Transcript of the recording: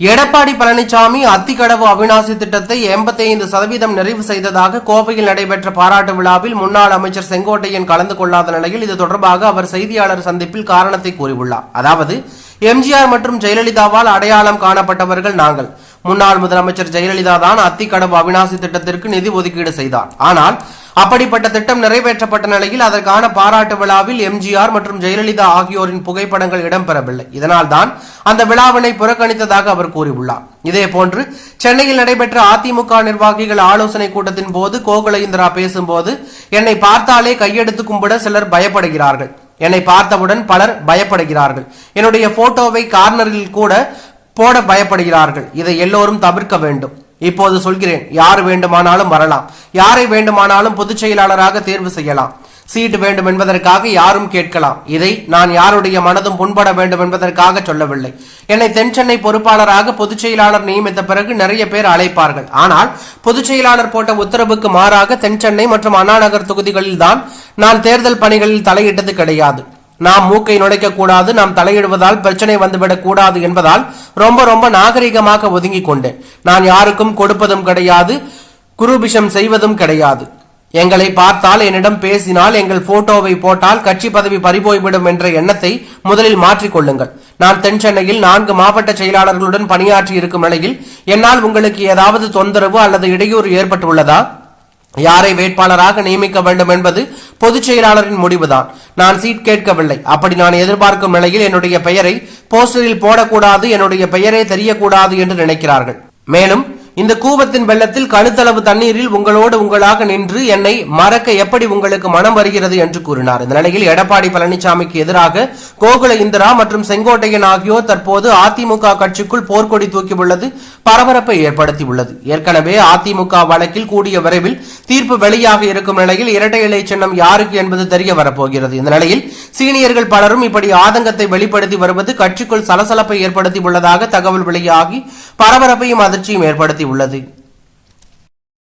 எடப்பாடி பழனிசாமி அத்திக்கடவு அவிநாசி திட்டத்தை எண்பத்தி ஐந்து சதவீதம் நிறைவு செய்ததாக கோவையில் நடைபெற்ற பாராட்டு விழாவில் முன்னாள் அமைச்சர் செங்கோட்டையன் கலந்து கொள்ளாத நிலையில் இது தொடர்பாக அவர் செய்தியாளர் சந்திப்பில் காரணத்தை கூறியுள்ளார். அதாவது எம்ஜிஆர் மற்றும் ஜெயலலிதாவால் அடையாளம் காணப்பட்டவர்கள் நாங்கள். முன்னாள் முதலமைச்சர் ஜெயலலிதா தான் அத்திக்கடவு அவிநாசி திட்டத்திற்கு நிதி ஒதுக்கீடு செய்தார். ஆனால் அப்படிப்பட்ட திட்டம் நிறைவேற்றப்பட்ட நிலையில் அதற்கான பாராட்டு விழாவில் எம்ஜிஆர் மற்றும் ஜெயலலிதா ஆகியோரின் புகைப்படங்கள் இடம்பெறவில்லை. இதனால் தான் அந்த விழாவினை புறக்கணித்ததாக அவர் கூறியுள்ளார். இதேபோன்று சென்னையில் நடைபெற்ற அதிமுக நிர்வாகிகள் ஆலோசனை கூட்டத்தின் போது கோகுல இந்திரா பேசும்போது என்னை பார்த்தாலே கையெடுத்து கும்பிட சிலர் பயப்படுகிறார்கள். என்னை பார்த்தவுடன் பலர் பயப்படுகிறார்கள். என்னுடைய போட்டோவை கார்னரில் கூட போட பயப்படுகிறார்கள். இதை எல்லோரும் தவிர்க்க வேண்டும். இப்போது சொல்கிறேன் யார் வேண்டுமானாலும் வரலாம். யாரை வேண்டுமானாலும் பொதுச் செயலாளராக தேர்வு செய்யலாம். சீட்டு வேண்டும் என்பதற்காக யாரும் கேட்கலாம். இதை நான் யாருடைய மனதும் புண்பட வேண்டும் என்பதற்காக சொல்லவில்லை. என்னை தென்சென்னை பொறுப்பாளராக பொதுச் செயலாளர் நியமித்த பிறகு நிறைய பேர் அழைப்பார்கள். ஆனால் பொதுச் செயலாளர் போட்ட உத்தரவுக்கு மாறாக தென்சென்னை மற்றும் அண்ணாநகர் தொகுதிகளில் தான் நான் தேர்தல் பணிகளில் தலையிட்டது கிடையாது. நாம் மூக்கை நுழைக்க கூடாது நாம் தலையிடுவதால் பிரச்சனை வந்துவிடக் கூடாது என்பதால் ரொம்ப ரொம்ப நாகரிகமாக ஒதுங்கிக் கொண்டேன் நான் யாருக்கும் கொடுப்பதும் கிடையாது குருபிஷம் செய்வதும் கிடையாது. எங்களை பார்த்தால் என்னிடம் பேசினால் எங்கள் போட்டோவை போட்டால் கட்சி பதவி பறிபோய்விடும் என்ற எண்ணத்தை முதலில் மாற்றிக்கொள்ளுங்கள் நான் தென் சென்னையில் நான்கு மாவட்ட செயலாளர்களுடன் பணியாற்றி இருக்கும் நிலையில் என்னால் உங்களுக்கு ஏதாவது தொந்தரவு அல்லது இடையூறு ஏற்பட்டுள்ளதா? யாரை வேட்பாளராக நியமிக்க வேண்டும் என்பது பொதுச் செயலாளரின் முடிவுதான். நான் சீட் கேட்கவில்லை. அப்படி நான் எதிர்பார்க்கும் நிலையில் என்னுடைய பெயரை போஸ்டரில் போடக்கூடாது என்னுடைய பெயரே தெரியக்கூடாது என்று நினைக்கிறார்கள். மேலும் இந்த கூபத்தின் வெள்ளத்தில் கழுத்தளவு தண்ணீரில் உங்களோடு உங்களாக நின்று என்னை மறக்க எப்படி உங்களுக்கு மனம் வருகிறது என்று கூறினார். இந்த நிலையில் எடப்பாடி பழனிசாமிக்கு எதிராக கோகுல இந்திரா மற்றும் செங்கோட்டையன் ஆகியோர் தற்போது அதிமுக கட்சிக்குள் போர்க்கொடி தூக்கியுள்ளது பரபரப்பை ஏற்படுத்தியுள்ளது ஏற்கனவே அதிமுக வழக்கில் கூடிய விரைவில் தீர்ப்பு வெளியாக இருக்கும் நிலையில் இரட்டை இலை சின்னம் யாருக்கு என்பது தெரிய வரப்போகிறது. இந்த நிலையில் சீனியர்கள் பலரும் இப்படி ஆதங்கத்தை வெளிப்படுத்தி வருவது கட்சிக்குள் சலசலப்பை ஏற்படுத்தி உள்ளதாக தகவல் வெளியாகி பரபரப்பையும் அதிர்ச்சியும் ஏற்படுத்தி உள்ளது.